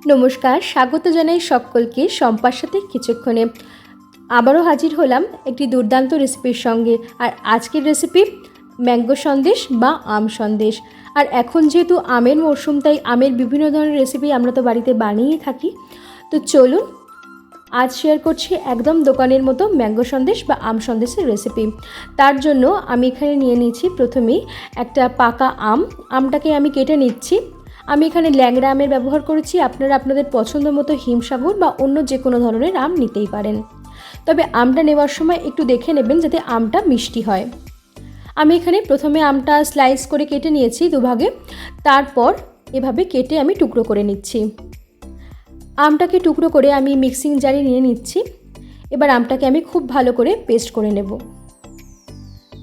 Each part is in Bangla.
নমস্কার, স্বাগত জানাই সকলকে সম্পার সাথে কিছুক্ষণে। আবারও হাজির হলাম একটি দুর্দান্ত রেসিপির সঙ্গে, আর আজকের রেসিপি ম্যাঙ্গো সন্দেশ বা আম সন্দেশ। আর এখন যেহেতু আমের মরশুম তাই আমের বিভিন্ন ধরনের রেসিপি আমরা তো বাড়িতে বানিয়েই থাকি। তো চলুন, আজ শেয়ার করছি একদম দোকানের মতো ম্যাঙ্গো সন্দেশ বা আম সন্দেশের রেসিপি। তার জন্য আমি এখানে নিয়ে নিয়েছি প্রথমেই একটা পাকা আম। আমটাকে আমি কেটে নিচ্ছি। আমি এখানে ল্যাংড়া আমের ব্যবহার করেছি, আপনারা আপনাদের পছন্দ মতো হিমসাগর বা অন্য যে কোনো ধরনের আম নিতেই পারেন। তবে আমটা নেওয়ার সময় একটু দেখে নেবেন যাতে আমটা মিষ্টি হয়। আমি এখানে প্রথমে আমটা স্লাইস করে কেটে নিয়েছি দুভাগে, তারপর এভাবে কেটে আমি টুকরো করে নিচ্ছি। আমটাকে টুকরো করে আমি মিক্সিং জারে নিয়ে নিচ্ছি। এবার আমটাকে আমি খুব ভালো করে পেস্ট করে নেব।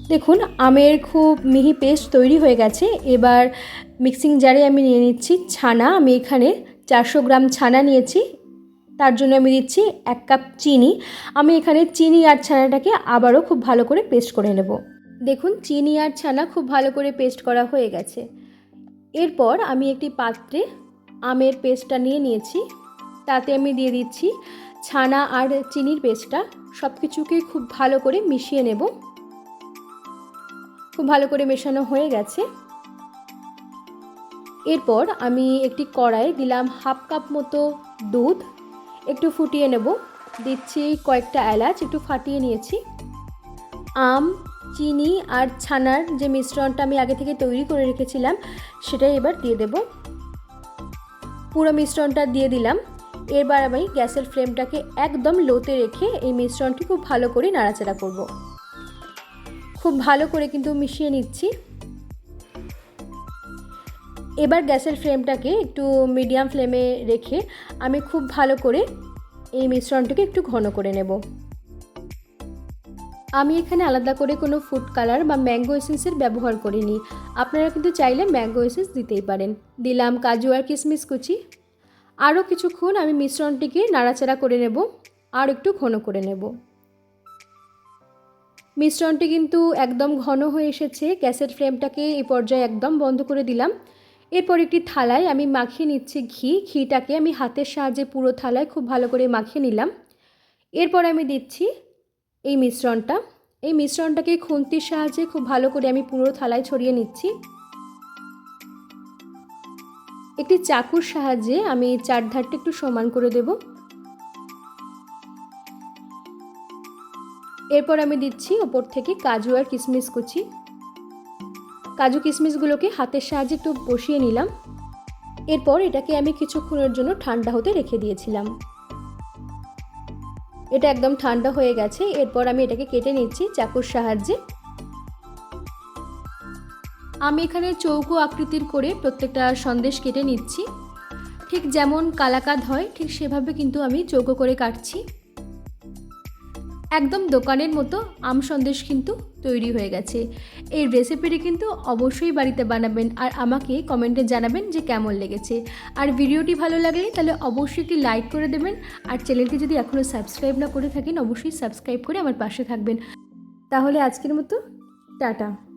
দেখুন, আমের খুব মিহি পেস্ট তৈরি হয়ে গেছে। এবার মিক্সিং জারে আমি নিয়ে নিচ্ছি ছানা। আমি এখানে চারশো গ্রাম ছানা নিয়েছি। তার জন্য আমি দিচ্ছি এক কাপ চিনি। আমি এখানে চিনি আর ছানাটাকে আবারও খুব ভালো করে পেস্ট করে নেব। দেখুন, চিনি আর ছানা খুব ভালো করে পেস্ট করা হয়ে গেছে। এরপর আমি একটি পাত্রে আমের পেস্টটা নিয়ে নিয়েছি। তাতে আমি দিয়ে দিচ্ছি ছানা আর চিনির পেস্টটা। সব কিছুকে খুব ভালো করে মিশিয়ে নেব। খুব ভালো করে মেশানো হয়ে গেছে। এরপর আমি একটি কড়াই দিলাম হাফ কাপ মতো দুধ। একটু ফুটিয়ে নেব। দিচ্ছি কয়েকটা এলাচ, একটু ফাটিয়ে নিয়েছি। আম, চিনি আর ছানার যে মিশ্রণটা আমি আগে থেকে তৈরি করে রেখেছিলাম, সেটাই এবার দিয়ে দেব। পুরো মিশ্রণটা দিয়ে দিলাম। এবার আমি গ্যাসের ফ্লেমটাকে একদম লোতে রেখে এই মিশ্রণটি খুব ভালো করে নাড়াচাড়া করব। খুব ভালো করে কিন্তু মিশিয়ে নিচ্ছি। এবার গ্যাসের ফ্লেমটাকে একটু মিডিয়াম ফ্লেমে রেখে আমি খুব ভালো করে এই মিশ্রণটিকে একটু ঘন করে নেব। আমি এখানে আলাদা করে কোনো ফুড কালার বা ম্যাঙ্গো এসেন্সের ব্যবহার করিনি। আপনারা কিন্তু চাইলে ম্যাঙ্গো এসেন্স দিতেই পারেন। দিলাম কাজু আর কিশমিশ কুচি। আরও কিছুক্ষণ আমি মিশ্রণটিকে নাড়াচাড়া করে নেব। আর একটু ঘন করে নেব। মিশ্রণটি কিন্তু একদম ঘন হয়ে এসেছে। গ্যাসের ফ্লেমটাকে এই পর্যায়ে একদম বন্ধ করে দিলাম। এরপর একটি থালায় আমি মাখিয়ে নিচ্ছি ঘি। ঘিটাকে আমি হাতের সাহায্যে পুরো থালায় খুব ভালো করে মাখিয়ে নিলাম। এরপর আমি দিচ্ছি এই মিশ্রণটা। এই মিশ্রণটাকে খুন্তির সাহায্যে খুব ভালো করে আমি পুরো থালায় ছড়িয়ে নিচ্ছি। একটি চাকুর সাহায্যে আমি চারধারটা একটু সমান করে দেব। এরপর আমি দিচ্ছি ওপর থেকে কাজু আর কিশমিশ কুচি। কাজু কিশমিশগুলোকে হাতের সাহায্যে একটু বসিয়ে নিলাম। এরপর এটাকে আমি কিছুক্ষণের জন্য ঠান্ডা হতে রেখে দিয়েছিলাম। এটা একদম ঠান্ডা হয়ে গেছে। এরপর আমি এটাকে কেটে নিচ্ছি চাকুর সাহায্যে। আমি এখানে চৌকো আকৃতির করে প্রত্যেকটা সন্দেশ কেটে নিচ্ছি। ঠিক যেমন কালাকাদ হয়, ঠিক সেভাবে কিন্তু আমি চৌকো করে কাটছি। একদম দোকানের মতো আম সন্দেশ কিন্তু তৈরি হয়ে গেছে। এই রেসিপিটি কিন্তু অবশ্যই বাড়িতে বানাবেন আর আমাকে কমেন্টে জানাবেন যে কেমন লেগেছে। আর ভিডিওটি ভালো লাগলে তাহলে অবশ্যই একটি লাইক করে দেবেন আর চ্যানেলটি যদি এখনও সাবস্ক্রাইব না করে থাকেন, অবশ্যই সাবস্ক্রাইব করে আমার পাশে থাকবেন। তাহলে আজকের মতো, টাটা।